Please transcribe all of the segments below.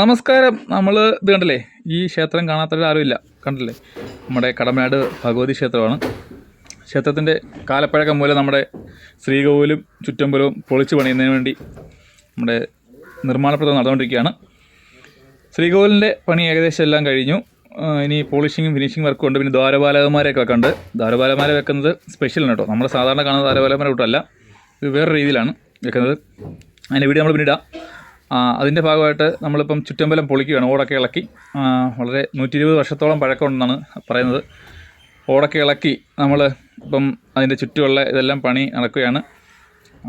നമസ്കാരം. നമ്മൾ ഇത് കണ്ടില്ലേ? ഈ ക്ഷേത്രം കാണാത്തവർ ആരുമില്ല കണ്ടില്ലേ? നമ്മുടെ കടമനാട് ഭഗവതി ക്ഷേത്രമാണ്. ക്ഷേത്രത്തിന്റെ കാലപ്പഴക്കം മൂലം നമ്മുടെ ശ്രീകോവിലും ചുറ്റമ്പലവും പൊളിച്ചു പണിയുന്നതിന് വേണ്ടി നമ്മുടെ നിർമ്മാണ പ്രവർത്തനം നടന്നുകൊണ്ടിരിക്കുകയാണ്. ശ്രീകോവിലിന്റെ പണി ഏകദേശം എല്ലാം കഴിഞ്ഞു. ഇനി പോളിഷിങ്ങും ഫിനിഷിംഗ് വർക്കും ഉണ്ട്. പിന്നെ ദ്വാരപാലകന്മാരെയൊക്കെ വെക്കുന്നുണ്ട് ദ്വാരപാലകന്മാരെ വെക്കുന്നത് സ്പെഷ്യലാണ് കേട്ടോ. നമ്മൾ സാധാരണ കാണുന്ന ദ്വാരപാലകന്മാരെ കൂട്ടല്ല. ഇത് വേറെ രീതിയിലാണ് വെക്കുന്നത്. അതിന്റെ വീഡിയോ നമ്മൾ പിന്നിടാം. അതിന്റെ ഭാഗമായിട്ട് നമ്മളിപ്പം ചുറ്റമ്പലം പൊളിക്കുകയാണ് ഓടൊക്കെ ഇളക്കി. വളരെ നൂറ്റി ഇരുപത് വർഷത്തോളം പഴക്കമുണ്ടെന്നാണ് പറയുന്നത്. ഓടൊക്കെ ഇളക്കി നമ്മൾ ഇപ്പം അതിന്റെ ചുറ്റുമുള്ള ഇതെല്ലാം പണി നടക്കുകയാണ്.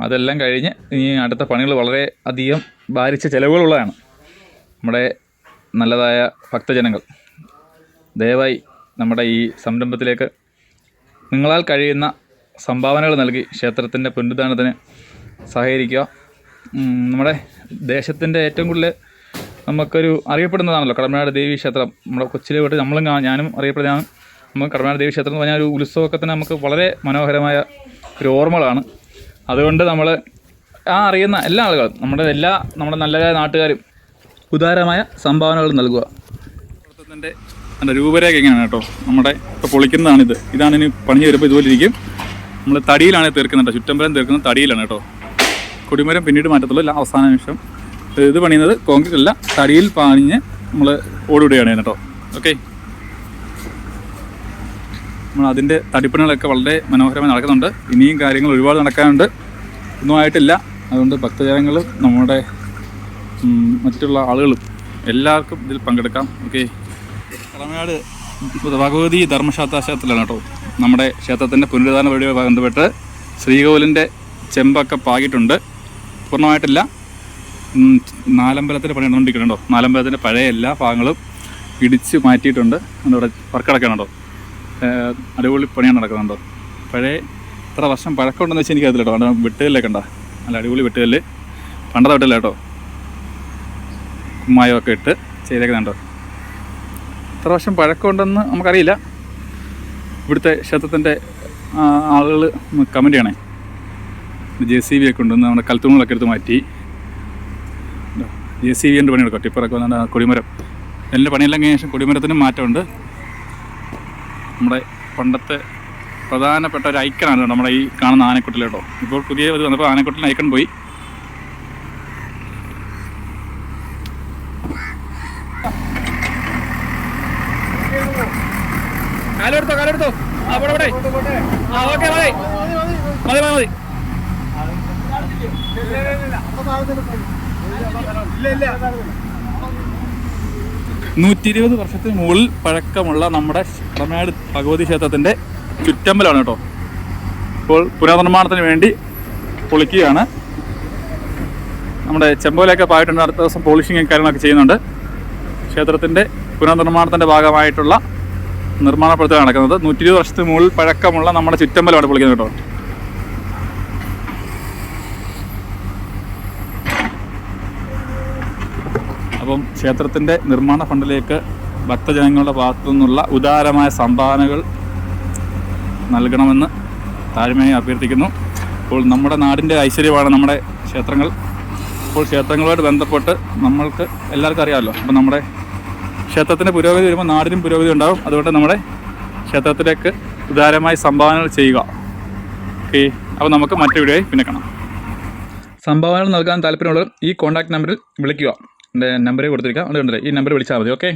അതെല്ലാം കഴിഞ്ഞ് ഇനി അടുത്ത പണികൾ വളരെ അധികം ഭാരിച്ച ചിലവുകളുള്ളതാണ്. നമ്മുടെ നല്ലതായ ഭക്തജനങ്ങൾ. ദയവായി നമ്മുടെ ഈ സംരംഭത്തിലേക്ക് നിങ്ങളാൽ കഴിയുന്ന സംഭാവനകൾ നൽകി ക്ഷേത്രത്തിന്റെ പുനരുദ്ധാരണത്തിന് സഹകരിക്കുക. നമ്മുടെ ദേശത്തിന്റെ ഏറ്റവും കൂടുതൽ നമുക്കൊരു അറിയപ്പെടുന്നതാണല്ലോ കടമനാട് ദേവി ക്ഷേത്രം. നമ്മുടെ കൊച്ചിലെ തൊട്ട് നമ്മളും ഞാനും അറിയപ്പെടുന്നതാണ്. നമുക്ക് കടമനാട് ദേവി ക്ഷേത്രം എന്ന് പറഞ്ഞാൽ ഒരു ഉത്സവമൊക്കെ തന്നെ നമുക്ക് വളരെ മനോഹരമായ ഒരു ഓർമ്മകളാണ്. അതുകൊണ്ട് നമ്മൾ ആ അറിയുന്ന എല്ലാ ആളുകളും നമ്മുടെ എല്ലാ നമ്മുടെ നല്ല നാട്ടുകാരും ഉദാരമായ സംഭാവനകൾ നൽകുക. രൂപരേഖ എങ്ങനെയാണ് കേട്ടോ. നമ്മുടെ ഇപ്പോൾ പൊളിക്കുന്നതാണിത്. ഇതാണ് ഇനി പണിഞ്ഞ് വരുമ്പോൾ ഇതുപോലെ ഇരിക്കും. നമ്മൾ തടിയിലാണ് തീർക്കുന്നത് ചുറ്റമ്പലം തീർക്കുന്നത് തടിയിലാണ് കേട്ടോ. കൊടിമരം പിന്നീട് മാറ്റത്തുള്ളൂ. അല്ല അവസാന നിമിഷം. ഇത് പണിയുന്നത് കോൺക്രീറ്റ് അല്ല തടിയിൽ പാഞ്ഞ് നമ്മൾ ഓടിവിടുകയാണ് കേട്ടോ. ഓക്കെ നമ്മൾ അതിന്റെ തടിപ്പണികളൊക്കെ വളരെ മനോഹരമായി നടക്കുന്നുണ്ട്. ഇനിയും കാര്യങ്ങൾ ഒരുപാട് നടക്കാനുണ്ട്. ഒന്നും ആയിട്ടില്ല. അതുകൊണ്ട് ഭക്തജനങ്ങളും നമ്മുടെ മറ്റുള്ള ആളുകളും എല്ലാവർക്കും ഇതിൽ പങ്കെടുക്കാം. ഓക്കെ കളമനാട് ഭഗവതി ധർമ്മശാസ്ത്ര ക്ഷേത്രത്തിലാണ് കേട്ടോ. നമ്മുടെ ക്ഷേത്രത്തിന്റെ പുനരുദ്ധാരണ പരിപാടിയുമായി ബന്ധപ്പെട്ട് ശ്രീകോവിലിന്റെ ചെമ്പൊക്കെ പാകിയിട്ടുണ്ട്. പൂർണമായിട്ടില്ല. നാലമ്പലത്തിന്റെ പണി നടന്നുകൊണ്ടിരിക്കുന്നുണ്ടോ? നാലമ്പലത്തിന്റെ പഴയ എല്ലാ ഭാഗങ്ങളും ഇടിച്ച് മാറ്റിയിട്ടുണ്ട്. അതിന്റെ ഇവിടെ വർക്ക് അടിപൊളി പണിയാണ് നടക്കുന്നുണ്ടോ? പഴയ ഇത്ര വർഷം പഴക്കമുണ്ടെന്ന് വെച്ചാൽ എനിക്കറിയില്ല കേട്ടോ. അവിടെ വെട്ടുകല്ലൊക്കെ ഉണ്ടോ നല്ല അടിപൊളി വെട്ടുകല്ല്. പണ്ടത്തെ വെട്ടില്ല കേട്ടോ. കുമ്മായമൊക്കെ ഇട്ട് ചെയ്തേക്കുന്നുണ്ടോ? ഇത്ര വർഷം പഴക്കമുണ്ടെന്ന് നമുക്കറിയില്ല. ഇവിടുത്തെ ക്ഷേത്രത്തിന്റെ ആളുകൾ കമന്റ് ചെയ്യണേ. ജെ സി ബി ഒക്കെ ഉണ്ടെന്ന് നമ്മുടെ കൽത്തൂണുകളൊക്കെ എടുത്ത് മാറ്റി. ജെ സി ബിന്റെ പണിയെടുക്കാം ടിപ്പറൊക്കെ വന്നാൽ ആ കൊടിമരം. എല്ലാ പണിയെല്ലാം കഴിഞ്ഞ ശേഷം കൊടിമരത്തിനും മാറ്റമുണ്ട്. നമ്മുടെ പണ്ടത്തെ പ്രധാനപ്പെട്ട ഒരു ഐക്കണാണ് നമ്മുടെ ഈ കാണുന്ന ആനക്കുട്ടിൽ കേട്ടോ. ഇപ്പോൾ പുതിയ ഇത് വന്നപ്പോൾ ആനക്കുട്ടിലെ ഐക്കൺ പോയി. കാലെടുത്തോ കാലെടുത്തോ. ആ പോടെ പോടെ ആ ഓക്കെ മതി മതി മതി. നൂറ്റി ഇരുപത് വർഷത്തിന് മുകളിൽ പഴക്കമുള്ള നമ്മുടെ കടമനാട് ഭഗവതി ക്ഷേത്രത്തിന്റെ ചുറ്റമ്പലാണ് കേട്ടോ. ഇപ്പോൾ പുനർനിർമ്മാണത്തിന് വേണ്ടി പൊളിക്കുകയാണ്. നമ്മുടെ ചെമ്പോലൊക്കെ പായിട്ടുണ്ട്. അടുത്ത ദിവസം പോളിഷിങ്ങും കാര്യങ്ങളൊക്കെ ചെയ്യുന്നുണ്ട്. ക്ഷേത്രത്തിന്റെ പുനർനിർമ്മാണത്തിന്റെ ഭാഗമായിട്ടുള്ള നിർമ്മാണ പ്രവർത്തനം നടക്കുന്നത്. നൂറ്റി ഇരുപത് വർഷത്തിന് മുകളിൽ പഴക്കമുള്ള നമ്മുടെ ചുറ്റമ്പലമാണ് പൊളിക്കുന്നത് കേട്ടോ. അപ്പം ക്ഷേത്രത്തിന്റെ നിർമ്മാണ ഫണ്ടിലേക്ക് ഭക്തജനങ്ങളുടെ ഭാഗത്തു നിന്നുള്ള ഉദാരമായ സംഭാവനകൾ നൽകണമെന്ന് താഴ്മയായി അഭ്യർത്ഥിക്കുന്നു. അപ്പോൾ നമ്മുടെ നാടിന്റെ ഐശ്വര്യമാണ് നമ്മുടെ ക്ഷേത്രങ്ങൾ. അപ്പോൾ ക്ഷേത്രങ്ങളുമായിട്ട് ബന്ധപ്പെട്ട് നമ്മൾക്ക് എല്ലാവർക്കും അറിയാമല്ലോ. അപ്പം നമ്മുടെ ക്ഷേത്രത്തിന്റെ പുരോഗതി വരുമ്പോൾ നാടിനും പുരോഗതി ഉണ്ടാകും അതുകൊണ്ട് നമ്മുടെ ക്ഷേത്രത്തിലേക്ക് ഉദാരമായി സംഭാവനകൾ ചെയ്യുക. ഓക്കെ. അപ്പോൾ നമുക്ക് മറ്റൊരു വീഡിയോയിൽ പിന്നെ കാണാം. സംഭാവനകൾ നൽകാൻ താല്പര്യമുള്ളവർ ഈ കോൺടാക്ട് നമ്പറിൽ വിളിക്കുക. നമ്പറേ കൊടുത്തിരിക്കാം അത് ഈ നമ്പർ വിളിച്ചാൽ മതി. ഓക്കെ?